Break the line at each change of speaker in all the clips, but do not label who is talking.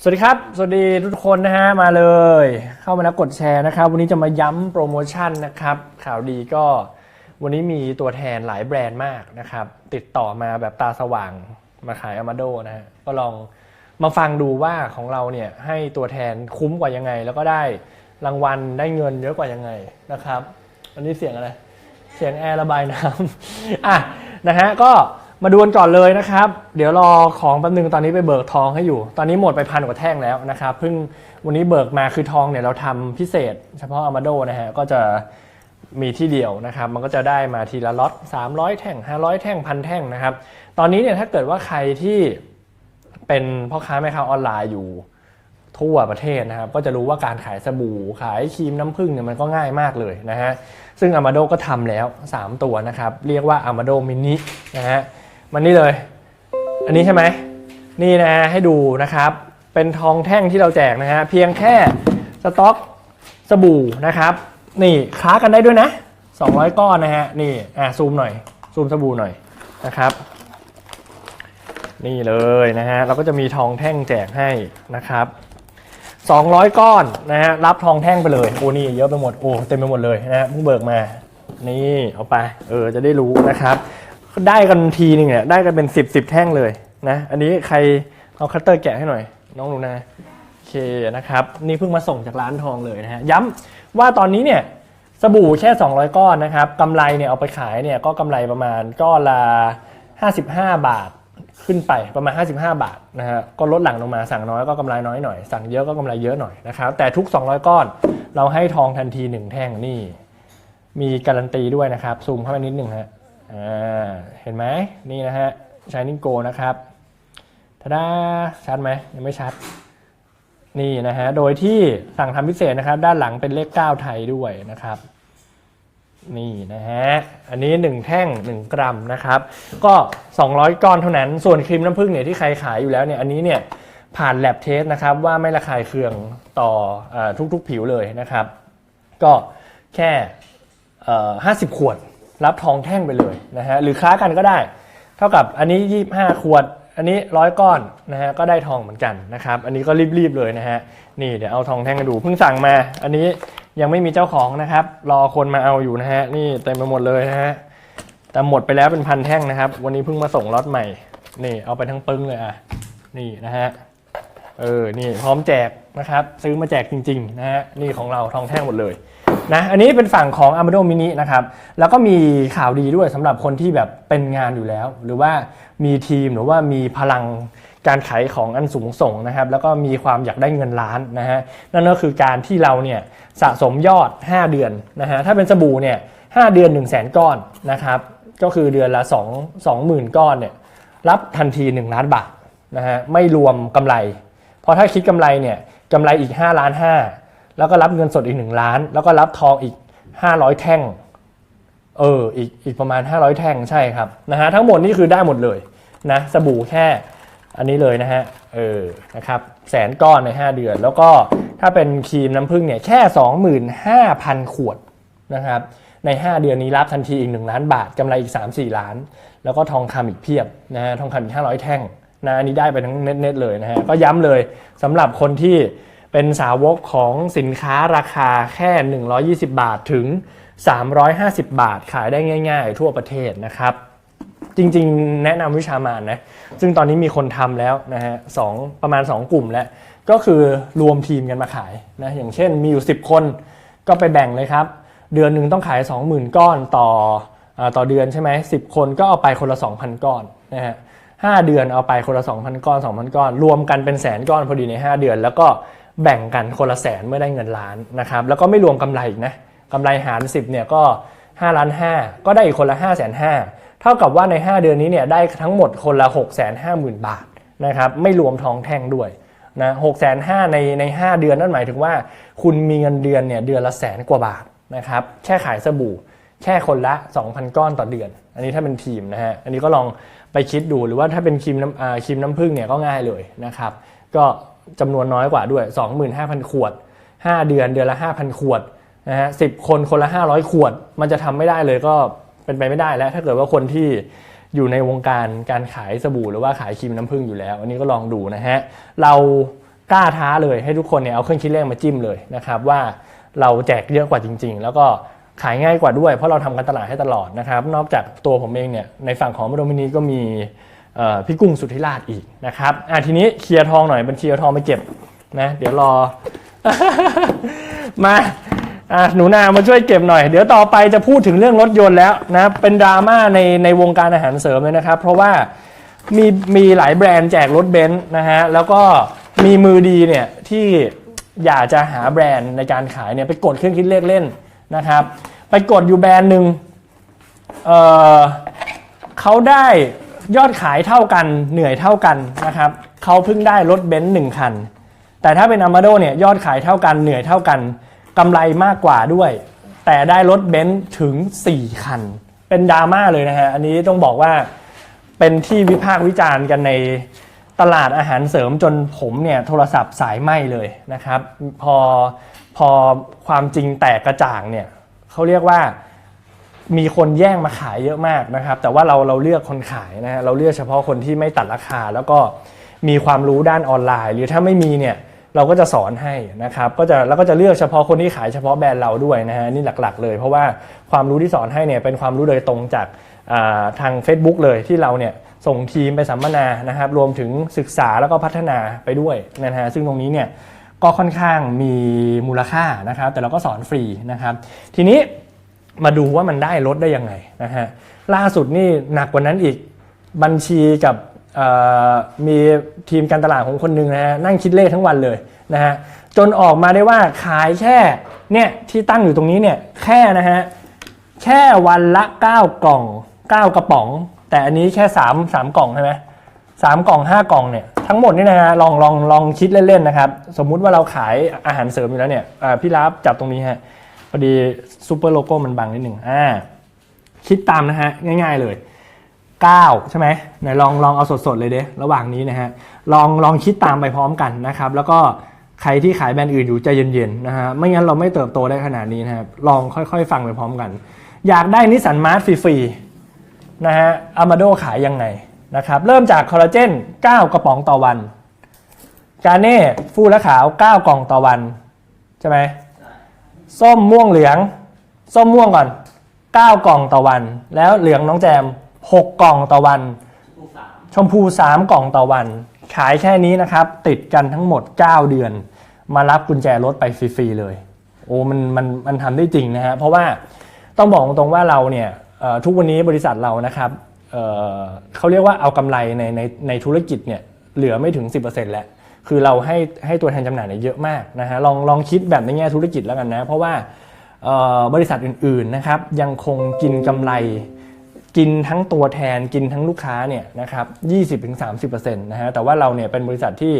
สวัสดีครับ สวัสดีทุกคนนะฮะ มาเลย เข้ามาแล้วกดแชร์นะครับ วันนี้จะมาย้ำโปรโมชั่นนะครับ ข่าวดีก็วันนี้มีตัวแทนหลายแบรนด์มากนะครับ ติดต่อมาแบบตาสว่างมาขายอามาโดนะฮะ ก็ลองมาฟังดูว่าของเราเนี่ย ให้ตัวแทนคุ้มกว่ายังไง แล้วก็ได้รางวัลได้เงินเยอะกว่ายังไงนะครับ อันนี้เสียงอะไร เสียงแอร์ระบายน้ำอะนะฮะก็ มาดูกันก่อนเลยนะครับ เดี๋ยวรอของแป๊บนึงตอนนี้ไปเบิกทองให้อยู่ ตอนนี้หมดไปพันกว่าแท่งแล้วนะครับ เพิ่งวันนี้เบิกมาคือทองเนี่ยเราทำพิเศษ เฉพาะอามาโดนะฮะ ก็จะมีที่เดียวนะครับ มันก็จะได้มาทีละล็อต300 แท่ง 500 แท่งพันแท่งนะครับ ตอนนี้เนี่ยถ้าเกิดว่าใครที่เป็นพ่อค้าแม่ค้าออนไลน์อยู่ทั่วประเทศนะครับ ก็จะรู้ว่าการขายสบู่ ขายครีมน้ำผึ้งเนี่ยมันก็ง่ายมากเลยนะฮะ ซึ่ง Amado ก็ทำแล้ว 3 ตัวนะครับ เรียกว่า Amado Mini นะฮะ มันนี่เลย อันนี้ใช่ไหมนี่นะฮะให้ดูนะครับ เป็นทองแท่งที่เราแจกนะฮะเพียงแค่สต็อกสบู่นะครับ นี่ค้ากันได้ด้วยนะ 200 ก้อนนะฮะนี่อะซูมหน่อยซูมสบู่หน่อยนะครับ นี่เลยนะฮะเราก็จะมีทองแท่งแจกให้นะครับ200 ก้อนนะฮะรับทองแท่งไปเลยโอ้นี่เยอะไปหมดโอ้เต็มไปหมดเลยนะฮะเพิ่งเบิกมา นี่เอาไปเออจะได้รู้นะครับ ได้กันทีนึงเนี่ยได้กันเป็น10 10แท่งเลยนะอันนี้ใครเอาคัตเตอร์แกะให้หน่อย น้องหนูนาโอเคนะครับ นี่เพิ่งมาส่งจากร้านทองเลยนะฮะย้ำว่าตอนนี้เนี่ยสบู่แค่ 200 ก้อนนะครับกำไรเนี่ยเอาไปขายเนี่ยก็กำไรประมาณก้อนละ55 บาทขึ้นไปประมาณ 55 บาทนะฮะก็ลดหลั่งลงมาสั่งน้อยก็กำไรน้อยหน่อย สั่งเยอะก็กำไรเยอะหน่อยนะครับแต่ทุก 200 ก้อนเราให้ทองทันที 1 แท่งนี่ มีการันตีด้วยนะครับซูมเข้าไปนิดหนึ่งฮะ เห็นไหมนี่นะฮะ Shining Go นะครับทาดาชัดไหมยังไม่ชัด นี่นะฮะ โดยที่สั่งทำพิเศษนะครับ ด้านหลังเป็นเลข 9 ไทยด้วยนะครับนี่นะฮะ อันนี้ 1 แท่ง 1 กรัมนะครับ ก็ 200 ก้อนเท่านั้น ส่วนครีมน้ำผึ้งเนี่ยที่ใครขายอยู่แล้วเนี่ย อันนี้เนี่ยผ่านแลบเทสนะครับว่าไม่ระคายเคืองต่ออทุกๆผิวเลยนะครับ ก็แค่ 50 ขวด รับทองแท่งไปเลยนะฮะหรือค้ากันก็ได้ เท่ากับอันนี้ 25 ขวด อันนี้ร้อยก้อนนะฮะก็ได้ทองเหมือนกันนะครับอันนี้ก็รีบๆเลยนะฮะนี่เดี๋ยวเอาทองแท่งให้ดูเพิ่งสั่งมา อันนี้ยังไม่มีเจ้าของนะครับ รอคนมาเอาอยู่นะฮะนี่เต็มไปหมดเลยนะฮะแต่หมดไปแล้วเป็นพันแท่งนะครับ วันนี้เพิ่งมาส่งล็อตใหม่นี่เอาไปทั้งปึ้งเลยอะนี่นะฮะเออนี่พร้อมแจกนะครับ ซื้อมาแจกจริงๆนะฮะนี่ของเราทองแท่งหมดเลย นะอันนี้เป็นฝั่งของ Amado Mini นะครับแล้วก็มีข่าวดีด้วยสำหรับคนที่แบบเป็นงานอยู่แล้ว หรือว่ามีทีมหรือว่ามีพลังการขายของอันสูงส่งนะครับแล้วก็มีความอยากได้เงินล้านนะฮะนั่นก็คือการที่เราเนี่ยสะสมยอด 5 เดือนนะฮะถ้าเป็นสบู่เนี่ย5เดือน 1 0 0 0 0แก้อนนะครับก็คือเดือนละ 2 20,000 ก้อนเนี่ยรับทันที 1 ล้านบาทนะฮะไม่รวมกำไร เพราะถ้าคิดกำไรเนี่ยกำไรอีก5ล้าน5 แล้วก็รับเงินสดอีก1ล้าน แล้วก็รับทองอีก500แท่ง เออ อีกอีกประมาณ500แท่งใช่ครับนะฮะทั้งหมดนี่คือได้หมดเลยนะสบู่แค่อันนี้เลยนะฮะ เออ นะครับ แสนก้อนใน 5 เดือน แล้วก็ถ้าเป็นครีมน้ำผึ้งเนี่ยแค่ 25,000 ขวดนะครับ ใน 5 เดือนนี้รับทันทีอีก 1 ล้านบาท กำไรอีก 3-4 ล้าน แล้วก็ทองคำอีกเพียบนะฮะ ทองคำอีก 500 แท่งนะอันนี้ได้ไปทั้งเน็ตๆเลยนะฮะ ก็ย้ำเลยสำหรับคนที่ เป็นสาวกของสินค้าราคาแค่ 120 บาทถึง 350 บาทขายได้ง่าย ๆ ทั่วประเทศนะครับ จริงๆ แนะนำวิชามานนะ ซึ่งตอนนี้มีคนทำแล้วนะฮะสองประมาณ 2 กลุ่มแล้ว ก็คือรวมทีมกันมาขายนะอย่างเช่นมีอยู่ 10 คนก็ไปแบ่งเลยครับ เดือนหนึ่งต้องขาย 20,000 ก้อนต่ออต่อเดือนใช่ไหมสิคนก็เอาไปคนละ 2,000 ก้อนนะฮะห้าเดือนเอาไปคนละ 2,000 ก้อน 2,000 ก้อน รวมกันเป็นแสนก้อนพอดีใน 5 เดือน แล้วก็ แบ่งกันคนละแสนเมื่อได้เงินล้านนะครับแล้วก็ไม่รวมกำไรอีกนะกำไรหาร 10เนี่ยก็5ล้าน5ก็ได้อีกคนละ5 5 0 0 0เท่ากับว่าใน 5 เดือนนี้เนี่ยได้ทั้งหมดคนละ 6 5 0 0 0 0 บาทนะครับไม่รวมทองแท่งด้วยนะ6 5 0 0 0ในใน 5 เดือนนั่นหมายถึงว่า คุณมีเงินเดือนเนี่ยเดือนละแสนกว่าบาทนะครับแค่ขายสบู่แค่คนละ 2,000 ก้อนต่อเดือน อันนี้ถ้าเป็นทีมนะฮะอันนี้ก็ลองไปคิดดูหรือว่าถ้าเป็นครีมน้ำครีมน้ำผึ้งเนี่ยก็ง่ายเลยนะครับก็ จำนวนน้อยกว่าด้วย 25,000 ขวด 5 เดือนเดือนละ 5,000 ขวดนะฮะสิคนคนละ 500 ขวด มันจะทำไม่ได้เลยก็เป็นไปไม่ได้แล้ว ถ้าเกิดว่าคนที่อยู่ในวงการการขายสบู่หรือว่าขายครีมน้ำผึ้งอยู่แล้ว อันนี้ก็ลองดูนะฮะ เรากล้าท้าเลยให้ทุกคนเนี่ยเอาเครื่องคิดเลขมาจิ้มเลยนะครับว่าเราแจกเยอะกว่าจริง ๆ แล้วก็ขายง่ายกว่าด้วยเพราะเราทำการตลาดให้ตลอดนะครับ นอกจากตัวผมเองเนี่ยในฝั่งของโดมินีก็มี พี่กุ้งสุทธิราชอีกนะครับอะทีนี้เคลียร์ทองหน่อยบัญชีเอาทองไปเก็บนะเดี๋ยวรอ มาอะหนูนามาช่วยเก็บหน่อย เดี๋ยวต่อไปจะพูดถึงเรื่องรถยนต์แล้วนะเป็นดราม่าในในวงการอาหารเสริมเลยนะครับ เพราะว่ามีมีหลายแบรนด์แจกรถเบนซ์นะฮะแล้วก็มีมือดีเนี่ยที่อยากจะหาแบรนด์ในการขายเนี่ยไปกดเครื่องคิดเลขเล่นนะครับ ไปกดอยู่แบรนด์หนึ่งเเขาได้ ยอดขายเท่ากันเหนื่อยเท่ากันนะครับเขาเพิ่งได้รถเบนซ์หนึ่งคัน แต่ถ้าเป็น a m a d o เนี่ยยอดขายเท่ากันเหนื่อยเท่ากันกำไรมากกว่าด้วย แต่ได้รถเบนซ์ถึง 4 คัน เป็นดราม่าเลยนะฮะอันนี้ต้องบอกว่าเป็นที่วิพากษ์วิจารณ์กันในตลาดอาหารเสริมจนผมเนี่ยโทรศัพท์สายไหมเลยนะครับ พอพอความจริงแตกกระจ่างเนี่ยเขาเรียกว่า มีคนแย่งมาขายเยอะมากนะครับ แต่ว่าเราเราเลือกคนขายนะฮะเราเลือกเฉพาะคนที่ไม่ตัดราคา แล้วก็มีความรู้ด้านออนไลน์ หรือถ้าไม่มีเนี่ยเราก็จะสอนให้นะครับก็จะแล้วก็จะเลือกเฉพาะคนที่ขายเฉพาะแบรนด์เราด้วยนะฮะนี่หลักๆ เลย เพราะว่าความรู้ที่สอนให้เนี่ยเป็นความรู้โดยตรงจากาทาง Facebook เลยที่เราเนี่ยส่งทีมไปสัมมนานะครับ รวมถึงศึกษาแล้วก็พัฒนาไปด้วยนะฮะซึ่งตรงนี้เนี่ยก็ค่อนข้างมีมูลค่านะครับ แต่เราก็สอนฟรีนะครับ ทีนี้ มาดูว่ามันได้ลดได้ยังไงนะฮะล่าสุดนี่หนักกว่านั้นอีกบัญชีกับมีทีมการตลาดของคนหนึ่งนะฮะนั่งคิดเลขทั้งวันเลยนะฮะจนออกมาได้ว่าขายแค่เนี่ยที่ตั้งอยู่ตรงนี้เนี่ยแค่นะฮะแค่วันละ 9 กล่อง 9 กระป๋อง แต่อันนี้แค่ 3 3 กล่องใช่ไหมสามกล่อง 5 กล่องเนี่ยทั้งหมดนี่นะฮะลองลองลองคิดเล่นๆนะครับ สมมุติว่าเราขายอาหารเสริมอยู่แล้วเนี่ยพี่รับจับตรงนี้ฮะ อดีซูเปอร์โลโก้มันบังนิดหนึ่งอ่าคิดตามนะฮะ ง่ายๆเลย 9 ใช่ไหมไหนลองลองเอาสดๆเลยเด้ระหว่างนี้นะฮะ ลองลองคิดตามไปพร้อมกันนะครับ แล้วก็ใครที่ขายแบรนด์อื่นอยู่ใจเย็นๆนะฮะไม่งั้นเราไม่เติบโตได้ขนาดนี้นะครับลองค่อยๆ ฟังไปพร้อมกัน อยากได้นิสสันมาร์ทฟรีๆนะฮะอามาโดขายยังไงนะครับเริ่มจากคอลลาเจน 9 กระป๋องต่อวันกาเน่ฟูและขาว 9 กล่องต่อวัน ใช่ไหม ส้มม่วงเหลือง ส้มม่วงก่อน 9 กล่องต่อวัน แล้วเหลืองน้องแจม 6 กล่องต่อวัน ชมพู 3 กล่องต่อวัน ขายแค่นี้นะครับ ติดกันทั้งหมด 9 เดือน มารับกุญแจรถไปฟรีๆเลย โอ้มันมันมันทำได้จริงนะฮะเพราะว่าต้องบอกตรงๆว่าเราเนี่ยทุกวันนี้บริษัทเรานะครับเเขาเรียกว่าเอากำไรในในในธุรกิจเนี่ยเหลือไม่ถึง 10%แล้ว คือเราให้ให้ตัวแทนจำหน่ายเนี่ยเยอะมากนะฮะลองลองคิดแบบในแง่ธุรกิจแล้วกันนะ เพราะว่าบริษัทอื่นๆนะครับยังคงกินกำไร กินทั้งตัวแทนกินทั้งลูกค้าเนี่ยนะครับ20-30%นะฮะแต่ว่าเราเนี่ยเป็นบริษัทที่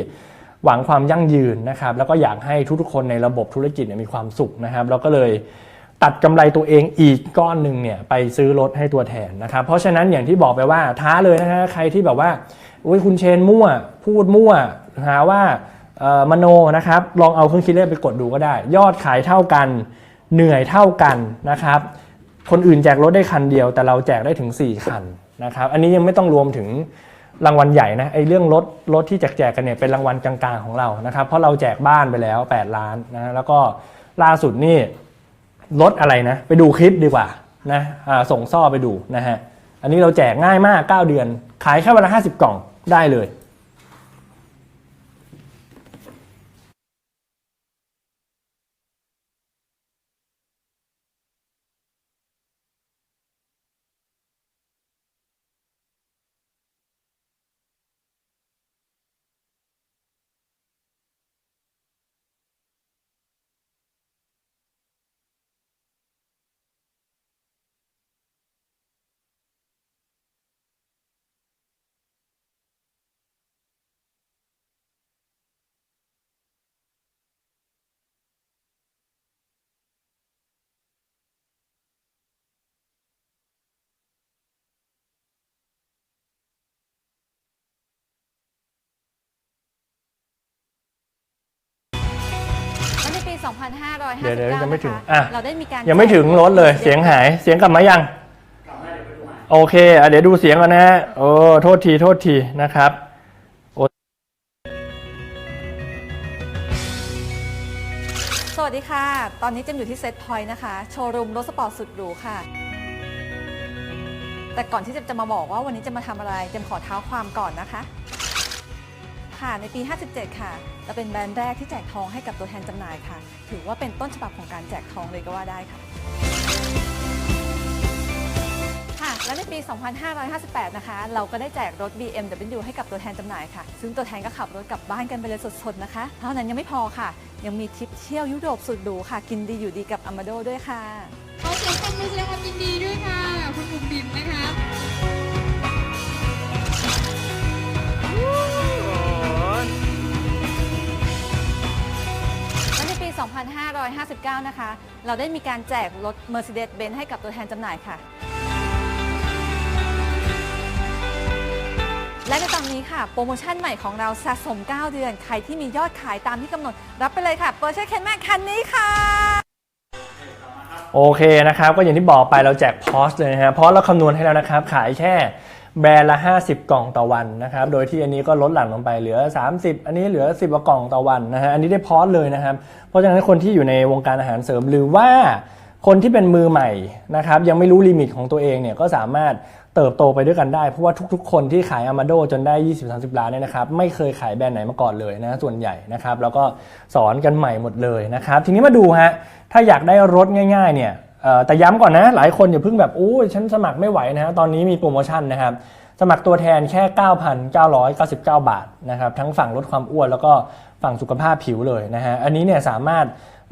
หวังความยั่งยืนนะครับแล้วก็อยากให้ทุกๆคนในระบบธุรกิจเนี่ยมีความสุขนะครับเราก็เลยตัดกำไรตัวเองอีกก้อนหนึ่งเนี่ยไปซื้อรถให้ตัวแทนนะครับเพราะฉะนั้นอย่างที่บอกไปว่าท้าเลยนะฮะใครที่แบบว่า อุ้ยคุณเชนมั่ว พูดมั่ว หาว่ามโนนะครับ ลองเอาเครื่องคิดเลขไปกดดูก็ได้ ยอดขายเท่ากัน เหนื่อยเท่ากันนะครับ คนอื่นแจกรถได้คันเดียว แต่เราแจกได้ถึง 4 คันนะครับ อันนี้ยังไม่ต้องรวมถึงรางวัลใหญ่นะไอ้เรื่องรถรถที่แจกแจกกันเนี่ยเป็นรางวัลกลางๆของเรานะครับ เพราะเราแจกบ้านไปแล้ว 8 ล้านนะแล้วก็ล่าสุดนี่รถอะไรนะ ไปดูคลิปดีกว่านะส่งซ่อไปดูนะฮะอันนี้เราแจกง่ายมาก 9 เดือน ขายแค่วันละ50 กล่อง ได้เลย
2559
เดี๋ยวเดี๋ยวยังไม่ถึง
นะคะ
อะ
เราได้มีการ
ยังไม่ถึงรถเลยเสียงหายเสียงกลับมายังโอเคอะเดี๋ยวดูเสียงก่อนนะฮะโอ้โทษทีโทษทีนะครับโอ้
วัสดีค่ะ ตอนนี้เจมอยู่ที่เซตพอยต์นะคะ โชว์รูมรถสปอร์ตสุดหรูค่ะ แต่ก่อนที่เจมจะมาบอกว่าวันนี้จะมาทำอะไร เจมขอเท้าความก่อนนะคะ ค่ะ ในปี 57 ค่ะ เราเป็นแบรนด์แรกที่แจกทองให้กับตัวแทนจำหน่ายค่ะ ถือว่าเป็นต้นฉบับของการแจกทองเลยก็ว่าได้ค่ะ ค่ะ และในปี 2558 นะคะ เราก็ได้แจกรถ BMW ให้กับตัวแทนจำหน่ายค่ะ ซึ่งตัวแทนก็ขับรถกลับบ้านกันไปเลยสดๆนะคะ เท่านั้นยังไม่พอค่ะ ยังมีทริปเที่ยวยุโรปสุดหรูค่ะ กินดีอยู่ดีกับอามาโดด้วยค่ะ
ขอเสียงปรบมือแสดงความยินดีด้วยค่ะ คุณบุ๋มบิ๋มนะคะ
2559 นะคะ เราได้มีการแจกรถ Mercedes-Benz ให้กับตัวแทนจำหน่ายค่ะ และในตอนนี้ค่ะ โปรโมชั่นใหม่ของเราสะสม 9 เดือน ใครที่มียอดขายตามที่กำหนด รับไปเลยค่ะเปอร์เช่คันแม่คันนี้ค่ะ
โอเคนะครับ ก็อย่างที่บอกไปเราแจกพอสเลยนะฮะเพราะเราคำนวณให้แล้วนะครับ ขายแค่ แบรนด์ละ 50 กล่องต่อวันนะครับ โดยที่อันนี้ก็ลดหลั่นลงไปเหลือ 30 อันนี้เหลือ 10กว่ากล่องต่อวันนะฮะ อันนี้ได้พอสเลยนะครับ เพราะฉะนั้นคนที่อยู่ในวงการอาหารเสริมหรือว่าคนที่เป็นมือใหม่นะครับยังไม่รู้ลิมิตของตัวเองเนี่ยก็สามารถเติบโตไปด้วยกันได้ เพราะว่าทุกๆ คนที่ขายอามาโดจนได้ 20-30 ล้านเนี่ยนะครับไม่เคยขายแบรนด์ไหนมาก่อนเลยนะส่วนใหญ่นะครับแล้วก็สอนกันใหม่หมดเลยนะครับทีนี้มาดูฮะถ้าอยากได้รถง่ายๆเนี่ย แต่ย้ำก่อนนะ หลายคนอย่าเพิ่งแบบโอ้ยฉันสมัครไม่ไหวนะฮะตอนนี้มีโปรโมชั่นนะครับ สมัครตัวแทนแค่ 9,999 บาทนะครับ ทั้งฝั่งลดความอ้วนแล้วก็ฝั่งสุขภาพผิวเลยนะฮะอันนี้เนี่ยสามารถ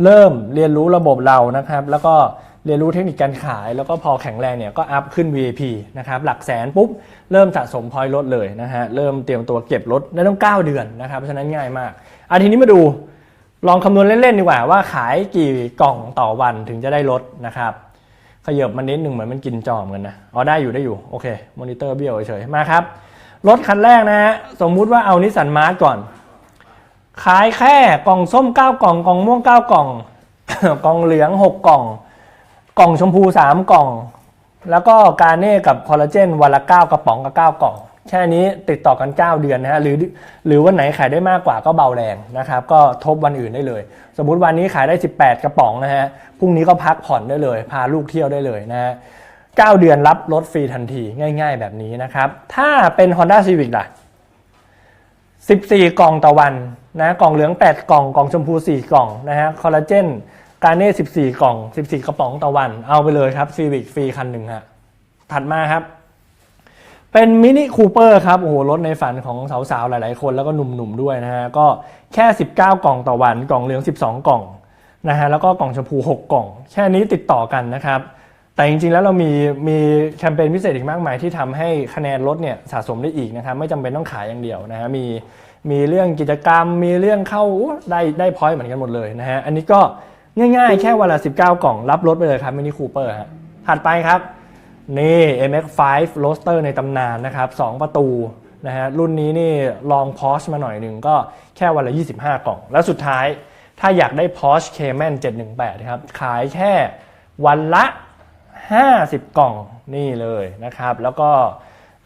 เริ่มเรียนรู้ระบบเรานะครับ แล้วก็เรียนรู้เทคนิคการขาย แล้วก็พอแข็งแรงเนี่ยก็อัพขึ้น VIP นะครับหลักแสนปุ๊บ เริ่มสะสมพอยต์ลดเลยนะฮะเริ่มเตรียมตัวเก็บลดได้ต้อง 9 เดือนนะครับเพราะฉะนั้นง่ายมากอันทีนี้มาดู ลองคำนวณเล่นๆดีกว่าว่าขายกี่กล่องต่อวันถึงจะได้ลดนะครับขยับมานิดหนึ่งเหมือนมันกินจอมกันนะอ๋อได้อยู่ได้อยู่โอเคมอนิเตอร์เบี้ยวเฉยมาครับรถคันแรกนะฮะสมมุติว่าเอานิสสันมาร์ก่อน ขายแค่กล่องส้ม 9 กล่องกล่องม่วง 9 กล่อง กล่องเหลือง 6 กล่อง กล่องชมพู 3 กล่อง แล้วก็การเน่กับคอลลาเจนวันละ 9 กระป๋องกับ 9 กล่อง แค่นี้ติดต่อกัน 9 เดือนนะฮะหรือหรือวันไหนขายได้มากกว่าก็เบาแรงนะครับก็ทบวันอื่นได้เลย สมมุติวันนี้ขายได้ 18 กระป๋องนะฮะพรุ่งนี้ก็พักผ่อนได้เลย พาลูกเที่ยวได้เลยนะฮะ9เดือนรับรถฟรีทันทีง่าย ๆ แบบนี้นะครับ ถ้าเป็น Honda Civic ล่ะ 14 กล่องต่อวันนะกล่องเหลือง 8 กล่องกล่องชมพู 4 กล่องนะฮะคอลลาเจนการเน่14 กล่อง 14 กระป๋องต่อวัน เอาไปเลยครับซีวิกฟรีคันหนึ่งฮะถัดมาครับ เป็นมินิคูเปอร์ครับ โอ้โห รถในฝันของสาวๆ หลายๆ คนแล้วก็หนุ่มๆ ด้วยนะฮะ ก็แค่ 19 กล่องต่อวัน กล่องเหลือง 12 กล่องนะฮะ แล้วก็กล่องชมพู 6 กล่อง แค่นี้ติดต่อกันนะครับ แต่จริงๆ แล้วเรามีมีแคมเปญพิเศษอีกมากมายที่ทำให้คะแนนรถเนี่ยสะสมได้อีกนะครับ ไม่จำเป็นต้องขายอย่างเดียวนะฮะ มีมีเรื่องกิจกรรม มีเรื่องเข้าได้ได้พอยต์เหมือนกันหมดเลยนะฮะ อันนี้ก็ง่ายๆ แค่วันละ 19 กล่องรับรถไปเลยครับมินิคูเปอร์ฮะ ถัดไปครับ นี่ MX5 Roadster ในตำนานนะครับ 2 ประตูนะฮะรุ่นนี้นี่ลอง Porsche มาหน่อยหนึ่งก็แค่วันละ 25 กล่อง แล้วสุดท้ายถ้าอยากได้ Porsche Cayman 718นะครับ ขายแค่วันละ 50 กล่องนี่เลยนะครับ แล้วก็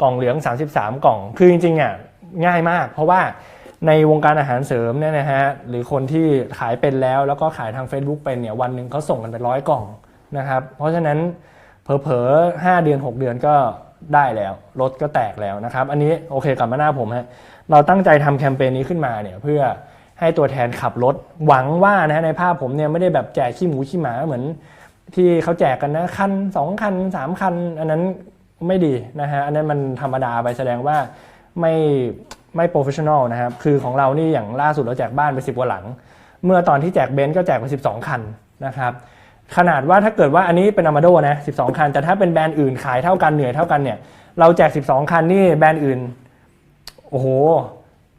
กล่องเหลือง 33 กล่อง คือจริงๆอะง่ายมาก เพราะว่าในวงการอาหารเสริมเนี่ยนะฮะหรือคนที่ขายเป็นแล้วแล้วก็ขายทาง Facebook เป็นเนี่ยวันหนึ่งเขาส่งกันเป็นร้อยกล่องนะครับ เพราะฉะนั้น เผลอๆ5เดือน 6 เดือนก็ได้แล้วรถก็แตกแล้วนะครับ อันนี้โอเคกลับมาหน้าผมฮะเราตั้งใจทำแคมเปญนี้ขึ้นมาเนี่ยเพื่อให้ตัวแทนขับรถหวังว่านะฮะในภาพผมเนี่ยไม่ได้แบบแจกขี้หมูขี้หมาเหมือน ที่เขาแจกกันนะคัน2คัน3คัน อันนั้นไม่ดีนะฮะอันนั้นมันธรรมดาไปแสดงว่าไม่ไม่โปรเฟชชั่นอลนะครับคือของเรานี่อย่างล่าสุดเราแจกบ้านไปสิบกว่าหลัง เมื่อตอนที่แจกเบนซ์ก็แจกไป 12 คันนะครับ ขนาดว่าถ้าเกิดว่าอันนี้เป็นอามาโดนะ 12 คัน แต่ถ้าเป็นแบรนด์อื่นขายเท่ากันเหนื่อยเท่ากันเนี่ย เราแจก 12 คันนี่แบรนด์อื่น โอ้โห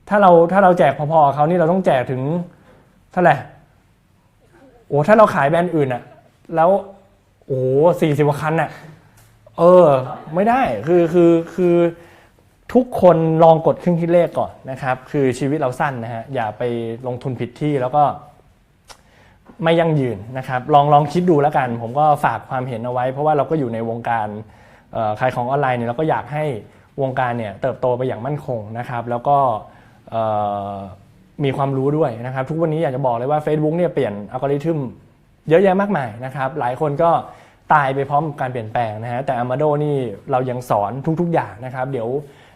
ถ้าเราถ้าเราแจกพอๆเขานี่เราต้องแจกถึงเท่าไหร่ โอ้ถ้าเราขายแบรนด์อื่นอะแล้ว โอ้สี่สิบคันอะเออ ไม่ได้ คือคือคือทุกคนลองกดเครื่องคิดเลขก่อนนะครับ คือชีวิตเราสั้นนะฮะ อย่าไปลงทุนผิดที่แล้วก็ ไม่ยั่งยืนนะครับลองลองคิดดูแล้วกัน ผมก็ฝากความเห็นเอาไว้ เพราะว่าเราก็อยู่ในวงการขายของออนไลน์เนี่ยเราก็อยากให้วงการเนี่ยเติบโตไปอย่างมั่นคงนะครับ แล้วก็มีความรู้ด้วยนะครับ ทุกวันนี้อยากจะบอกเลยว่า Facebook เนี่ยเปลี่ยนอัลกอริทึมเยอะแยะมากมายนะครับ หลายคนก็ตายไปพร้อมกับการเปลี่ยนแปลงนะฮะแต่ Amado นี่เรายังสอนทุกๆอย่างนะครับ เดี๋ยว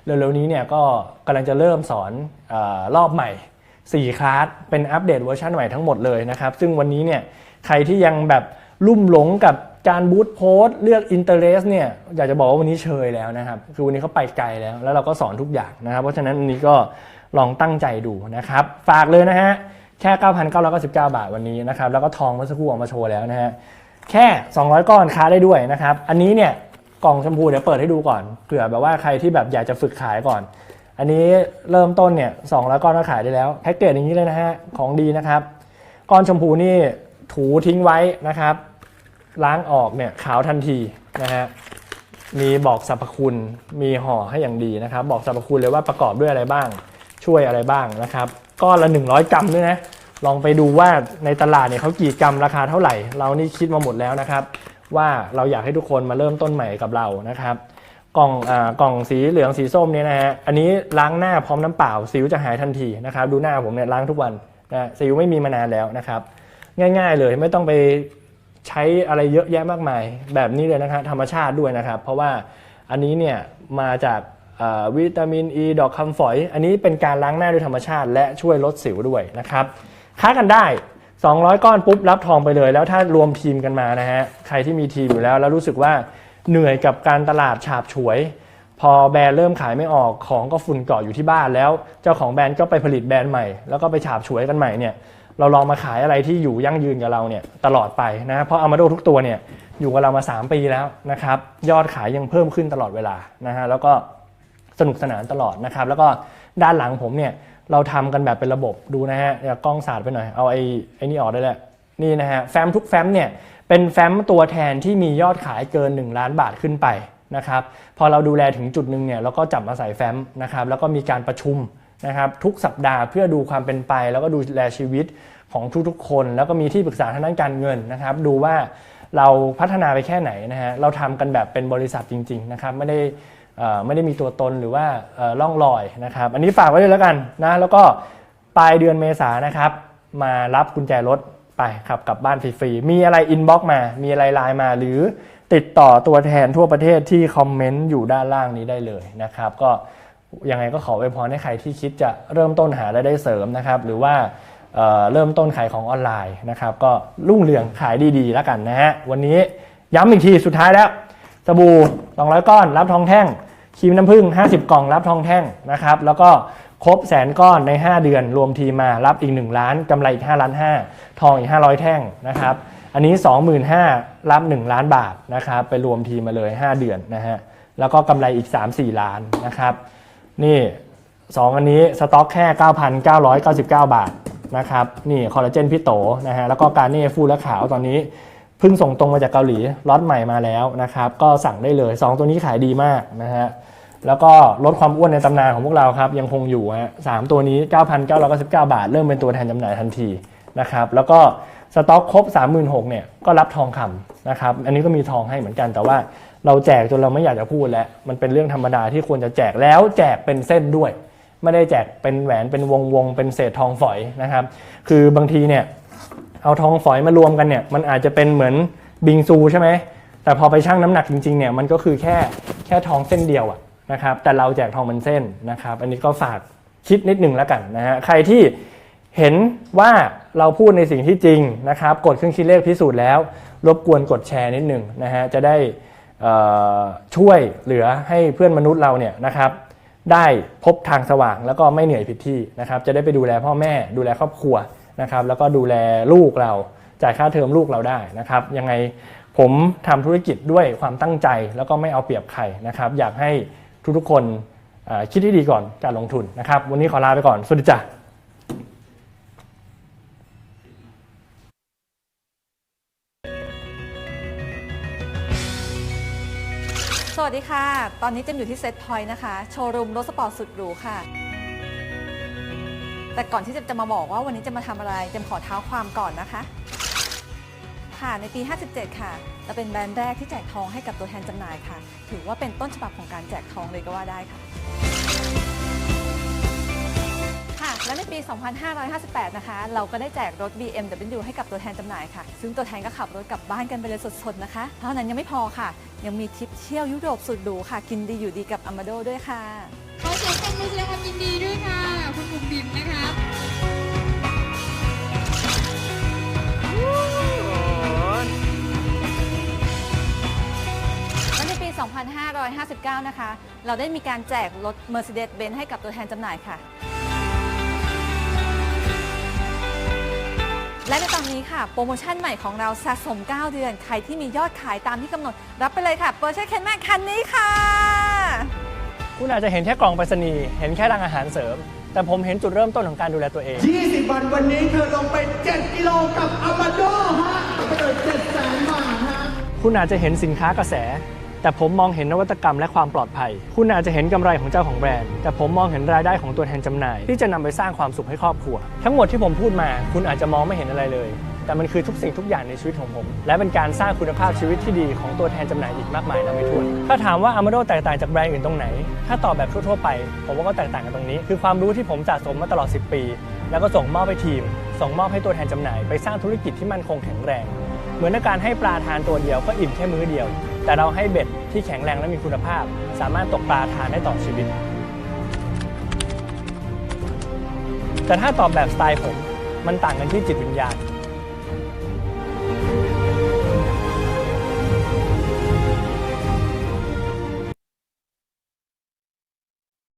เร็วๆนี้เนี่ยก็กำลังจะเริ่มสอนออรอบใหม่ 4คลาสเป็นอัปเดตเวอร์ชันใหม่ทั้งหมดเลยนะครับ ซึ่งวันนี้เนี่ยใครที่ยังแบบลุ่มหลงกับการบูตโพสเลือกอินเตอร์เ e สเนี่ยอยากจะบอกว่าวันนี้เชยแล้วนะครับ คือวันนี้เขาไปไกลแล้ว แล้วเราก็สอนทุกอย่างนะครับ เพราะฉะนั้นวันนี้ก็ลองตั้งใจดูนะครับ ฝากเลยนะฮะ แค่ 9,999 บาทวันนี้นะครับ แล้วก็ทองเมื่อสักครู่ออกมาโชว์แล้วนะฮะ แค่ 200 ก้อนค้าได้ด้วยนะครับ อันนี้เนี่ยกล่องชมพูเดี๋ยวเปิดให้ดูก่อนเผื่อแบบว่าใครที่แบบอยากจะฝึกขายก่อน อันนี้เริ่มต้นเนี่ย200ก้อนก็ขายได้แล้วแพ็กเกจอย่างนี้เลยนะฮะของดีนะครับ ก้อนชมพูนี่ถูทิ้งไว้นะครับ ล้างออกเนี่ยขาวทันทีนะฮะมีบอกสรรพคุณมีห่อให้อย่างดีนะครับ บอกสรรพคุณเลยว่าประกอบด้วยอะไรบ้าง ช่วยอะไรบ้างนะครับก้อนละ 100 กรัมด้วยนะลองไปดูว่าในตลาดเนี่ยเขากี่กรัมราคาเท่าไหร่ เรานี่คิดมาหมดแล้วนะครับ ว่าเราอยากให้ทุกคนมาเริ่มต้นใหม่กับเรานะครับ กล่องอ่ากล่องสีเหลืองสีส้มเนี่ยนะฮะอันนี้ล้างหน้าพร้อมน้ำเปล่าสิวจะหายทันทีนะครับดูหน้าผมเนี่ยล้างทุกวันนะสิวไม่มีมานานแล้วนะครับ ง่าย ๆ เลยไม่ต้องไปใช้อะไรเยอะแยะมากมาย แบบนี้เลยนะครับธรรมชาติด้วยนะครับ เพราะว่าอันนี้เนี่ยมาจากวิตามินอ e, ีดอกคำฝอย อันนี้เป็นการล้างหน้าด้วยธรรมชาติ และช่วยลดสิวด้วยนะครับค้ากันได้ 200 ก้อนปุ๊บรับทองไปเลย แล้วถ้ารวมทีมกันมานะฮะใครที่มีทีมอยู่แล้วแล้วรู้สึกว่า เหนื่อยกับการตลาดฉาบฉวย พอแบรนด์เริ่มขายไม่ออกของก็ฝุ่นเกาะอยู่ที่บ้านแล้ว เจ้าของแบรนด์ก็ไปผลิตแบรนด์ใหม่ แล้วก็ไปฉาบฉวยกันใหม่เนี่ยเราลองมาขายอะไรที่อยู่ยั่งยืนกับเราเนี่ยตลอดไปนะเพราะอามาโดทุกตัวเนี่ยอยู่กับเรามา 3 ปีแล้วนะครับยอดขายยังเพิ่มขึ้นตลอดเวลานะฮะแล้วก็สนุกสนานตลอดนะครับแล้วก็ด้านหลังผมเนี่ยเราทำกันแบบเป็นระบบดูนะฮะเดี๋ยวกล้องสาดไปหน่อยเอาไอ้ไอ้นี่ออกได้แหละนี่นะฮะแฟ้มทุกแฟ้มเนี่ย เป็นแฟ้มตัวแทนที่มียอดขายเกิน 1 ล้านบาทขึ้นไปนะครับพอเราดูแลถึงจุดหนึ่งเนี่ยเราก็จับมาใส่แฟ้มนะครับแล้วก็มีการประชุมนะครับทุกสัปดาห์เพื่อดูความเป็นไป แล้วก็ดูแลชีวิตของทุกๆคน แล้วก็มีที่ปรึกษาทางด้านการเงินนะครับดูว่าเราพัฒนาไปแค่ไหนนะฮะเราทำกันแบบเป็นบริษัทจริงๆนะครับไม่ได้อ่อไม่ได้มีตัวตนหรือว่าอ่อล่องลอยนะครับ อันนี้ฝากไว้เลยแล้วกันนะแล้วก็ปลายเดือนเมษานะครับมารับกุญแจรถ ไปขับกลับบ้านฟรีๆ มีอะไรอินบ็อกมา มีอะไรไลน์มา หรือติดต่อตัวแทนทั่วประเทศที่คอมเมนต์อยู่ด้านล่างนี้ได้เลยนะครับ ก็ยังไงก็ขออวยพรให้ใครที่คิดจะเริ่มต้นหารายได้เสริมนะครับ หรือว่าเเริ่มต้นขายของออนไลน์นะครับ ก็รุ่งเรืองขายดีๆ แล้วกันนะฮะ วันนี้ย้ำอีกทีสุดท้ายแล้ว สบู่200 ก้อน รับทองแท่งครีมน้ำผึ้ง50 กล่องรับทองแท่งนะครับ แล้วก็ ครบแสนก้อนใน 5 เดือน รวมทีมารับอีก 1 ล้านกำไรอีก5ล้าน5ทองอีก 500 แท่งนะครับอันนี้ 25,000รับ 1 ล้านบาทนะครับไปรวมทีมมาเลย 5 เดือนนะฮะแล้วก็กำไรอีก 3-4 ล้านนะครับนี่ 2 อันนี้สต็อกแค่ 9,999 บาทนะครับนี่คอลลาเจนพี่โตนะฮะแล้วก็การเน่ฟูและขาวตอนนี้เพิ่งส่งตรงมาจากเกาหลีล็อตใหม่มาแล้วนะครับก็สั่งได้เลย 2 ตัวนี้ขายดีมากนะฮะ แล้วก็ลดความอ้วนในตำนานของพวกเราครับยังคงอยู่ฮะสามตัวนี้ 9,999 บาท เริ่มเป็นตัวแทนจำหน่ายทันทีนะครับแล้วก็สต็อกครบ 36,000เนี่ยก็รับทองคำนะครับอันนี้ก็มีทองให้เหมือนกันแต่ว่าเราแจกจนเราไม่อยากจะพูดแล้ว มันเป็นเรื่องธรรมดาที่ควรจะแจกแล้วแจกเป็นเส้นด้วย ไม่ได้แจกเป็นแหวนเป็นวงวงเป็นเศษทองฝอยนะครับคือบางทีเนี่ยเอาทองฝอยมารวมกันเนี่ยมันอาจจะเป็นเหมือนบิงซูใช่ไหมแต่พอไปชั่งน้ำหนักจริงๆเนี่ยมันก็คือแค่แค่ทองเส้นเดียวอะ นะครับแต่เราแจกทองเป็นเส้นนะครับอันนี้ก็ฝากคิดนิดนึงแล้วกันนะฮะใครที่เห็นว่าเราพูดในสิ่งที่จริงนะครับกดเครื่องคิดเลขพิสูจน์แล้ว รบกวนกดแชร์นิดหนึ่งนะฮะจะได้ช่วยเหลือให้เพื่อนมนุษย์เราเนี่ยนะครับได้พบทางสว่างแล้วก็ไม่เหนื่อยผิดที่นะครับจะได้ไปดูแลพ่อแม่ ดูแลครอบครัวนะครับแล้วก็ดูแลลูกเราจ่ายค่าเทอมลูกเราได้นะครับยังไงผมทำธุรกิจด้วยความตั้งใจ แล้วก็ไม่เอาเปรียบใครนะครับอยากให้ ทุกๆคนคิดให้ดีก่อนการลงทุนนะครับ วันนี้ขอลาไปก่อน สวัสดีจ้ะ
สวัสดีค่ะ ตอนนี้เจมอยู่ที่เซตพอยต์นะคะ โชว์รูมรถสปอร์ตสุดหรูค่ะ แต่ก่อนที่เจมจะมาบอกว่าวันนี้จะมาทำอะไร เจมขอเท้าความก่อนนะคะ ค่ะ ในปี 57 ค่ะ เราเป็นแบรนด์แรกที่แจกทองให้กับตัวแทนจำหน่ายค่ะ ถือว่าเป็นต้นฉบับของการแจกทองเลยก็ว่าได้ค่ะ ค่ะ และในปี 2558 นะคะ เราก็ได้แจกรถ BMW ให้กับตัวแทนจำหน่ายค่ะ ซึ่งตัวแทนก็ขับรถกลับบ้านกันไปเลยสดๆนะคะ เท่านั้นยังไม่พอค่ะ ยังมีทริปเที่ยวยุโรปสุดหรูค่ะ กินดีอยู่ดีกับอ m มาโดด้วยค่ะ
ขอเสียงปรบมือแสดงความยินดีด้วยค่ะ คุณบุ๋มบิมนะคะ
2559 นะคะ เราได้มีการแจกรถ Mercedes-Benz ให้กับตัวแทนจำหน่ายค่ะ และในตอนนี้ค่ะ โปรโมชั่นใหม่ของเราสะสม 9 เดือน ใครที่มียอดขายตามที่กำหนด รับไปเลยค่ะเปอร์เช่ c คนแมนคันนี้ค่ะ
คุณอาจจะเห็นแค่กล่องไปรษณีย์เห็นแค่รังอาหารเสริม แต่ผมเห็นจุดเริ่มต้นของการดูแลตัวเอง
20 วันวันนี้เธอลงไป 7 กิโลกับอามาโดฮะไปเลย7แสนบาทฮะ
คุณอาจจะเห็นสินค้ากระแส แต่ผมมองเห็นนวัตกรรมและความปลอดภัย คุณอาจจะเห็นกำไรของเจ้าของแบรนด์ แต่ผมมองเห็นรายได้ของตัวแทนจำหน่าย ที่จะนำไปสร้างความสุขให้ครอบครัว ทั้งหมดที่ผมพูดมา คุณอาจจะมองไม่เห็นอะไรเลย แต่มันคือทุกสิ่งทุกอย่างในชีวิตของผม และเป็นการสร้างคุณภาพชีวิตที่ดีของตัวแทนจำหน่ายอีกมากมายนับไม่ถ้วน ถ้าถามว่า Amado แตกต่างจากแบรนด์อื่นตรงไหน ถ้าตอบแบบทั่วๆไป ผมว่าก็แตกต่างกันตรงนี้ คือความรู้ที่ผมสะสมมาตลอด 10 ปี แล้วก็ส่งมอบให้ทีม ส่งมอบให้ตัวแทนจำหน่าย ไปสร้างธุรกิจที่มั่นคงแข็งแรง เหมือนในการให้ปลาทานตัวเดียวก็อิ่มแค่มื้อเดียว แต่เราให้เบ็ดที่แข็งแรงและมีคุณภาพ สามารถตกปลาทานได้ต่อชีวิต แต่ถ้าตอบแบบสไตล์ผม มันต่างกันที่จิตวิญญาณ